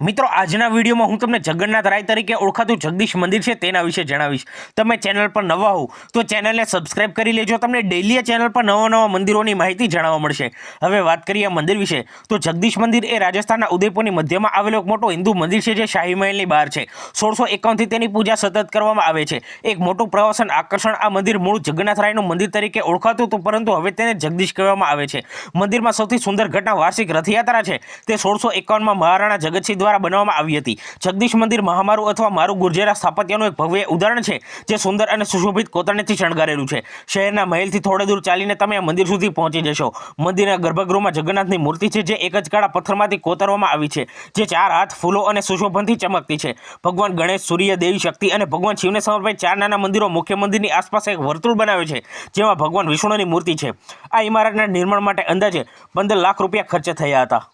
મિત્રો, આજના વિડીયોમાં હું તમને જગન્નાથ રાય તરીકે ઓળખાતું જગદીશ મંદિર છે તેના વિશે જણાવીશ. તમે ચેનલ પર નવા હો તો ચેનલને સબસ્ક્રાઇબ કરી લેજો. તમને ડેલી ચેનલ પર નવા નવા મંદિરોની માહિતી જાણવા મળશે. હવે વાત કરીએ મંદિર વિશે. તો જગદીશ મંદિર એ રાજસ્થાનના ઉદયપુરની મધ્યમાં આવેલો એક મોટો હિન્દુ મંદિર છે જે શાહી મહેલની બહાર છે. સોળસો એકાવનથી તેની પૂજા સતત કરવામાં આવે છે. એક મોટું પ્રવાસન આકર્ષણ આ મંદિર મૂળ જગન્નાથ રાયનું મંદિર તરીકે ઓળખાતું હતું, પરંતુ હવે તેને જગદીશ કહેવામાં આવે છે. મંદિરમાં સૌથી સુંદર ઘટના વાર્ષિક રથયાત્રા છે. તે સોળસો એકાવનમાં મહારાણા જગતસિંહ દ્વારા બનાવવામાં આવી હતી. જગદીશ મંદિર, મહામારું અથવા મારું ગુર્જેરા સ્થાપત્યનું એક ભવ્ય ઉદાહરણ છે, જે સુંદર અને સુશોભિત કોતરણીથી શણગારેલું છે. શહેરના મહેલથી થોડે દૂર ચાલીને તમે મંદિર સુધી પહોંચી જશો. મંદિરના ગર્ભગૃહમાં જગન્નાથની મૂર્તિ છે, જે એક જ કાળા પથ્થરમાંથી કોતરવામાં આવી છે, જે ચાર હાથ, ફૂલો અને સુશોભનથી ચમકતી છે. ભગવાન ગણેશ, સૂર્ય, દેવી શક્તિ અને ભગવાન શિવને સમર્પિત ચાર નાના મંદિરો મુખ્ય મંદિરની આસપાસ એક વર્તુળ બનાવે છે, જેમાં ભગવાન વિષ્ણુની મૂર્તિ છે. આ ઇમારતના નિર્માણ માટે અંદાજે પંદર લાખ રૂપિયા ખર્ચ થયા હતા.